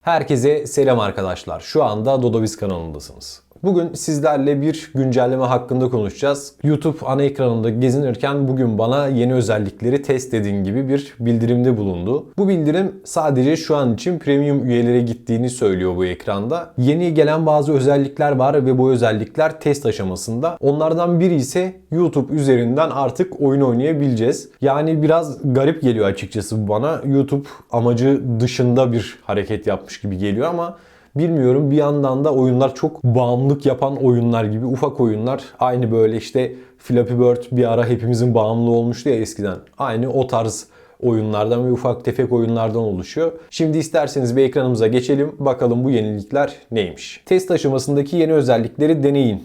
Herkese selam arkadaşlar. Şu anda Dodoviz kanalındasınız. Bugün sizlerle bir güncelleme hakkında konuşacağız. YouTube ana ekranında gezinirken bugün bana yeni özellikleri test edin gibi bir bildirimde bulundu. Bu bildirim sadece şu an için premium üyelere gittiğini söylüyor bu ekranda. Yeni gelen bazı özellikler var ve bu özellikler test aşamasında. Onlardan biri ise YouTube üzerinden artık oyun oynayabileceğiz. Yani biraz garip geliyor açıkçası bana. YouTube amacı dışında bir hareket yapmış gibi geliyor ama Bilmiyorum bir yandan da oyunlar çok bağımlılık yapan oyunlar gibi ufak oyunlar. Aynı böyle işte Flappy Bird bir ara hepimizin bağımlı olmuştu ya eskiden. Aynı o tarz oyunlardan ve ufak tefek oyunlardan oluşuyor. Şimdi isterseniz bir ekranımıza geçelim. Bakalım bu yenilikler neymiş. Test aşamasındaki yeni özellikleri deneyin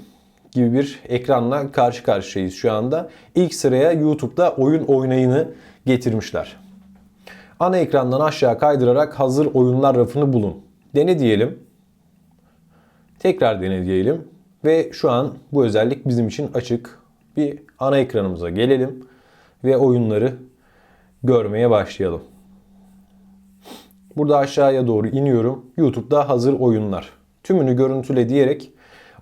gibi bir ekranla karşı karşıyayız şu anda. İlk sıraya YouTube'da oyun oynayını getirmişler. Ana ekrandan aşağı kaydırarak hazır oyunlar rafını bulun. Dene diyelim. Tekrar dene diyelim. Ve şu an bu özellik bizim için açık. Bir ana ekranımıza gelelim ve oyunları görmeye başlayalım. Burada aşağıya doğru iniyorum. YouTube'da hazır oyunlar. Tümünü görüntüle diyerek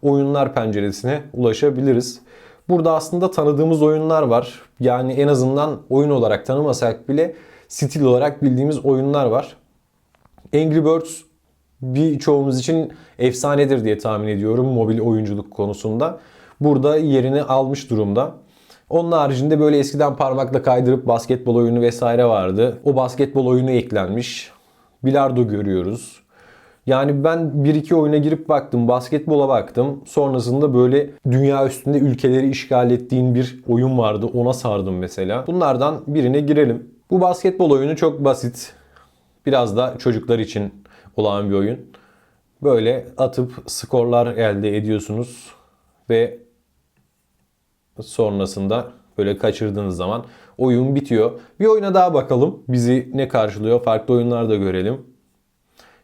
oyunlar penceresine ulaşabiliriz. Burada aslında tanıdığımız oyunlar var. Yani en azından oyun olarak tanımasak bile stil olarak bildiğimiz oyunlar var. Angry Birds birçoğumuz için efsanedir diye tahmin ediyorum mobil oyunculuk konusunda. Burada yerini almış durumda. Onun haricinde böyle eskiden parmakla kaydırıp basketbol oyunu vesaire vardı. O basketbol oyunu eklenmiş. Bilardo görüyoruz. Yani ben bir iki oyuna girip baktım, basketbola baktım. Sonrasında böyle dünya üstünde ülkeleri işgal ettiğin bir oyun vardı. Ona sardım mesela. Bunlardan birine girelim. Bu basketbol oyunu çok basit. Biraz da çocuklar için olan bir oyun. Böyle atıp skorlar elde ediyorsunuz ve sonrasında böyle kaçırdığınız zaman oyun bitiyor. Bir oyuna daha bakalım. Bizi ne karşılıyor? Farklı oyunlar da görelim.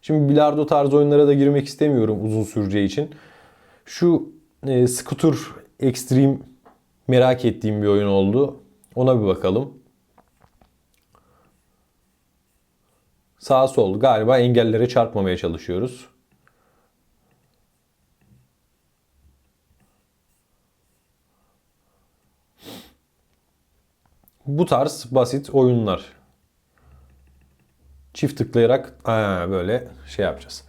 Şimdi bilardo tarzı oyunlara da girmek istemiyorum uzun süreceği için. Şu e, Scooter Extreme merak ettiğim bir oyun oldu. Ona bir bakalım. Sağ sol galiba engellere çarpmamaya çalışıyoruz. Bu tarz basit oyunlar. Çift tıklayarak aa, böyle şey yapacağız.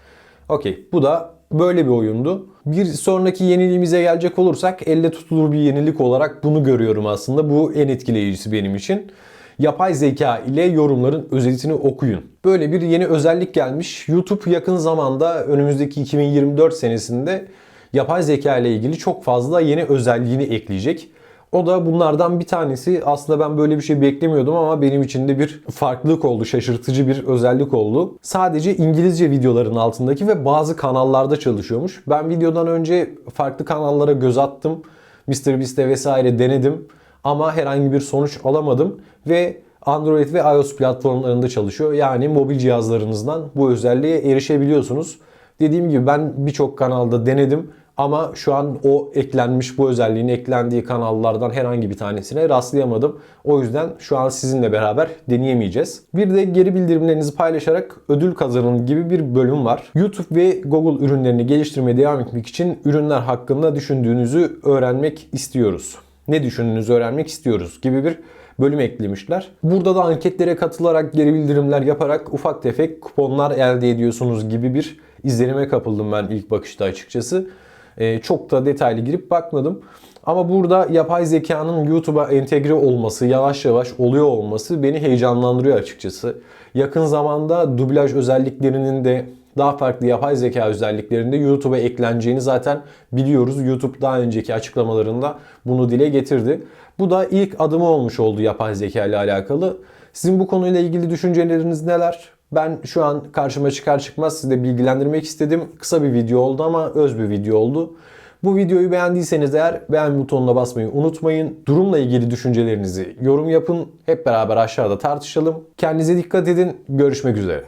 Okey bu da böyle bir oyundu. Bir sonraki yeniliğimize gelecek olursak elle tutulur bir yenilik olarak bunu görüyorum aslında. Bu en etkileyicisi benim için. Yapay zeka ile yorumların özetini okuyun. Böyle bir yeni özellik gelmiş. YouTube yakın zamanda önümüzdeki 2024 senesinde yapay zeka ile ilgili çok fazla yeni özelliğini ekleyecek. O da bunlardan bir tanesi. Aslında ben böyle bir şey beklemiyordum ama benim için de bir farklılık oldu. Şaşırtıcı bir özellik oldu. Sadece İngilizce videoların altındaki ve bazı kanallarda çalışıyormuş. Ben videodan önce farklı kanallara göz attım. MrBeast'e vesaire denedim. Ama herhangi bir sonuç alamadım. Ve Android ve iOS platformlarında çalışıyor. Yani mobil cihazlarınızdan bu özelliğe erişebiliyorsunuz. Dediğim gibi ben birçok kanalda denedim ama şu an o eklenmiş bu özelliğin eklendiği kanallardan herhangi bir tanesine rastlayamadım. O yüzden şu an sizinle beraber deneyemeyeceğiz. Bir de geri bildirimlerinizi paylaşarak ödül kazanın gibi bir bölüm var. YouTube ve Google ürünlerini geliştirmeye devam etmek için ürünler hakkında düşündüğünüzü öğrenmek istiyoruz. Ne düşündüğünüzü öğrenmek istiyoruz gibi bir bölüm eklemişler. Burada da anketlere katılarak geri bildirimler yaparak ufak tefek kuponlar elde ediyorsunuz gibi bir izlenime kapıldım ben ilk bakışta açıkçası. Ee, çok da detaylı girip bakmadım. Ama burada yapay zekanın YouTube'a entegre olması, yavaş yavaş oluyor olması beni heyecanlandırıyor açıkçası. Yakın zamanda dublaj özelliklerinin de daha farklı yapay zeka özelliklerinde YouTube'a ekleneceğini zaten biliyoruz. YouTube daha önceki açıklamalarında bunu dile getirdi. Bu da ilk adımı olmuş oldu yapay zeka ile alakalı. Sizin bu konuyla ilgili düşünceleriniz neler? Ben şu an karşıma çıkar çıkmaz size bilgilendirmek istedim. Kısa bir video oldu ama öz bir video oldu. Bu videoyu beğendiyseniz eğer beğen butonuna basmayı unutmayın. Durumla ilgili düşüncelerinizi yorum yapın. Hep beraber aşağıda tartışalım. Kendinize dikkat edin. Görüşmek üzere.